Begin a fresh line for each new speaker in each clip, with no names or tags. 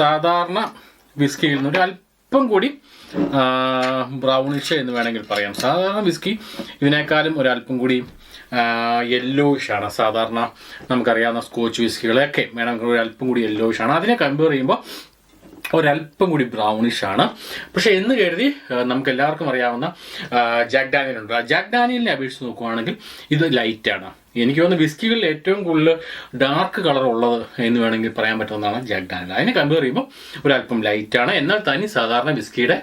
സാധാരണ വിസ്കിയിൽ നിന്ന് ഒരു അല്പം കൂടി ബ്രൗണിഷ് എന്ന് വേണമെങ്കിൽ പറയാം. സാധാരണ വിസ്കി ഇതിനേക്കാളും ഒരല്പം കൂടി യെല്ലോയിഷാണ് സാധാരണ നമുക്കറിയാവുന്ന സ്കോച്ച് വിസ്കികളെയൊക്കെ വേണമെങ്കിൽ ഒരു അല്പം കൂടി യെല്ലോയിഷാണ് അതിനെ കമ്പയർ ചെയ്യുമ്പോൾ ഒരല്പം കൂടി ബ്രൗണിഷ് ആണ്. പക്ഷെ എന്ന് കരുതി നമുക്ക് എല്ലാവർക്കും അറിയാവുന്ന ജാക്ക് ഡാനിയൽ ഉണ്ട്. ജാക്ക് ഡാനിയലിനെ അപേക്ഷിച്ച് നോക്കുവാണെങ്കിൽ ഇത് ലൈറ്റാണ് എനിക്ക് തോന്നുന്നു വിസ്കികളിൽ ഏറ്റവും കൂടുതൽ ഡാർക്ക് കളർ ഉള്ളത് എന്ന് വേണമെങ്കിൽ പറയാൻ പറ്റുന്നതാണ് ജാക്ക് ഡാനിയൽ അതിനെ കമ്പയർ ചെയ്യുമ്പോൾ ഒരല്പം ലൈറ്റാണ് എന്നാൽ തനി സാധാരണ വിസ്കിയുടെ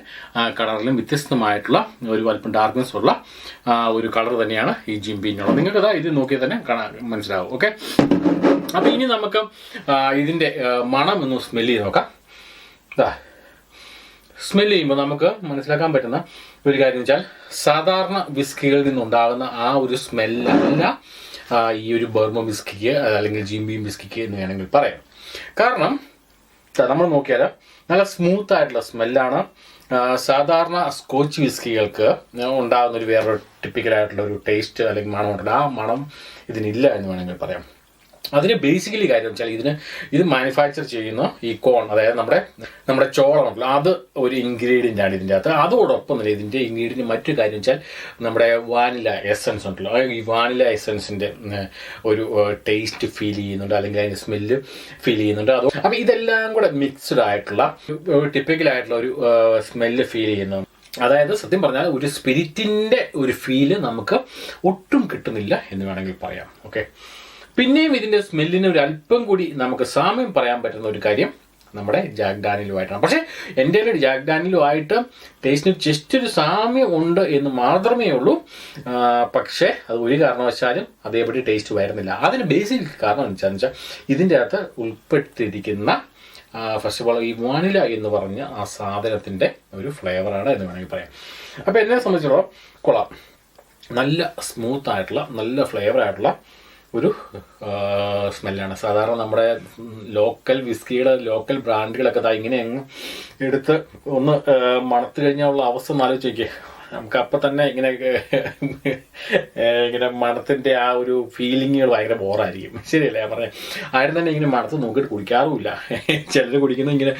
കളറിലും വ്യത്യസ്തമായിട്ടുള്ള ഒരു അല്പം ഡാർക്ക്നെസ് ഉള്ള ഒരു കളർ തന്നെയാണ് ഈ ജിംബീനുള്ളത് നിങ്ങൾക്ക് അതാ ഇത് നോക്കിയാൽ തന്നെ കാണാൻ മനസ്സിലാവും. ഓക്കെ അപ്പോൾ ഇനി നമുക്ക് ഇതിന്റെ മണം ഒന്ന് സ്മെല്ല് ചെയ്ത് നോക്കാം. ഇതാ സ്മെൽ ചെയ്യുമ്പോൾ നമുക്ക് മനസ്സിലാക്കാൻ പറ്റുന്ന ഒരു കാര്യം വെച്ചാൽ സാധാരണ വിസ്കികളിൽ നിന്നുണ്ടാകുന്ന ആ ഒരു സ്മെല്ലല്ല ഈ ഒരു ബർമ ബിസ്കിക്ക് അല്ലെങ്കിൽ ജിംബിയും ബിസ്കിക്ക് എന്ന് വേണമെങ്കിൽ പറയാം. കാരണം നമ്മൾ നോക്കിയാൽ നല്ല സ്മൂത്ത് ആയിട്ടുള്ള സ്മെല്ലാണ്. സാധാരണ സ്കോച്ച് വിസ്കികൾക്ക് ഉണ്ടാകുന്ന ഒരു വേറൊരു ടിപ്പിക്കലായിട്ടുള്ള ഒരു ടേസ്റ്റ് അല്ലെങ്കിൽ മണം ആ മണം ഇതിനില്ല എന്ന് വേണമെങ്കിൽ പറയാം. അതിന് ബേസിക്കലി കാര്യം വെച്ചാൽ ഇതിന് ഇത് മാനുഫാക്ചർ ചെയ്യുന്ന ഈ കോൺ അതായത് നമ്മുടെ നമ്മുടെ ചോളം അത് ഒരു ഇൻഗ്രീഡിയന്റ് ആണ് ഇതിന്റെ അകത്ത്. അതോടൊപ്പം തന്നെ ഇതിന്റെ ഇൻഗ്രീഡിയന്റ് മറ്റൊരു കാര്യം വെച്ചാൽ നമ്മുടെ വാനില എസൻസ് ഉണ്ടല്ലോ. ഈ വാനില എസൻസിന്റെ ഒരു ടേസ്റ്റ് ഫീൽ ചെയ്യുന്നുണ്ട് അല്ലെങ്കിൽ അതിന്റെ സ്മെല്ല് ഫീൽ ചെയ്യുന്നുണ്ട്. അതോ അപ്പോൾ ഇതെല്ലാം കൂടെ മിക്സ്ഡ് ആയിട്ടുള്ള ടിപ്പിക്കലായിട്ടുള്ള ഒരു സ്മെല്ല് ഫീൽ ചെയ്യുന്നു അതായത് സത്യം പറഞ്ഞാൽ ഒരു സ്പിരിറ്റിന്റെ ഒരു ഫീൽ നമുക്ക് ഒട്ടും കിട്ടുന്നില്ല എന്ന് വേണമെങ്കിൽ പറയാം. ഓക്കെ പിന്നെയും ഇതിന്റെ സ്മെല്ലിന് ഒരു അല്പം കൂടി നമുക്ക് സാമ്യം പറയാൻ പറ്റുന്ന ഒരു കാര്യം നമ്മുടെ ജാക്ക് ഡാനിലുമായിട്ടാണ് പക്ഷേ എന്റെ ഒരു ജാക്ക് ഡാനിലുമായിട്ട് ടേസ്റ്റിന് ജസ്റ്റ് ഒരു സാമ്യം ഉണ്ട് എന്ന് മാത്രമേ ഉള്ളൂ. പക്ഷേ അത് ഒരു കാരണവശാലും അതേപടി ടേസ്റ്റ് വരുന്നില്ല. അതിന് ബേസിക് കാരണം എന്താണെന്ന് വെച്ചാൽ ഇതിന്റെ അകത്ത് ഉൾപ്പെട്ടിരിക്കുന്ന ഫസ്റ്റ് ഓഫ് ഓൾ ഈ വാനില എന്ന് പറഞ്ഞ ആ സാധനത്തിന്റെ ഒരു ഫ്ലേവറാണ് എന്ന് വേണമെങ്കിൽ പറയാം. അപ്പോൾ എന്നെ സംബന്ധിച്ചിടത്തോളം കൊള്ളാം. നല്ല സ്മൂത്ത് ആയിട്ടുള്ള നല്ല ഫ്ലേവർ ആയിട്ടുള്ള ഒരു? സ്മെല്ലാണ്. സാധാരണ നമ്മുടെ ലോക്കൽ വിസ്കിയുടെ ലോക്കൽ ബ്രാൻഡുകളൊക്കെ ദാ ഇങ്ങനെ അങ്ങ് എടുത്ത് ഒന്ന് മണത്തു കഴിഞ്ഞാൽ ഉള്ള അവസ്ഥ ഒന്ന് ആലോചിച്ച് നമുക്ക് അപ്പം തന്നെ ഇങ്ങനെ ഇങ്ങനെ മണത്തിന്റെ ആ ഒരു ഫീലിങ്ങുകൾ ഭയങ്കര ബോറായിരിക്കും. ശരിയല്ലേ? ഞാൻ പറഞ്ഞത് ആരും തന്നെ ഇങ്ങനെ മണത്ത് നോക്കിയിട്ട് കുടിക്കാറുമില്ല. ചിലർ കുടിക്കുന്നത് ഇങ്ങനെ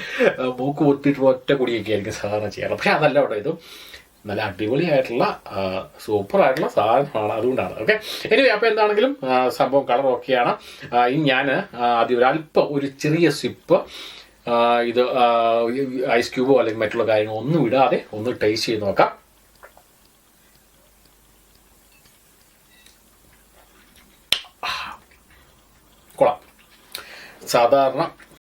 മൂക്ക് പൊത്തിയിട്ട് ഒറ്റ കുടിയൊക്കെ ആയിരിക്കും സാധാരണ ചെയ്യാറ്. പക്ഷെ അതല്ല കേട്ടോ ഇത് നല്ല അടിപൊളിയായിട്ടുള്ള സൂപ്പർ ആയിട്ടുള്ള സാധനമാണ് അതുകൊണ്ടാണ്. ഓക്കെ എനിവേ അപ്പോൾ എന്താണെങ്കിലും സംഭവം കളർ ഓക്കെയാണ് ഇനി ഞാൻ ആദ്യം ഒരു അല്പം ഒരു ചെറിയ സിപ്പ് ഇത് ഐസ് ക്യൂബോ അല്ലെങ്കിൽ മറ്റുള്ള കാര്യങ്ങളോ ഒന്നും ഇടാതെ ഒന്ന് ടേസ്റ്റ് ചെയ്ത് നോക്കാം. കൊള്ളാം. സാധാരണ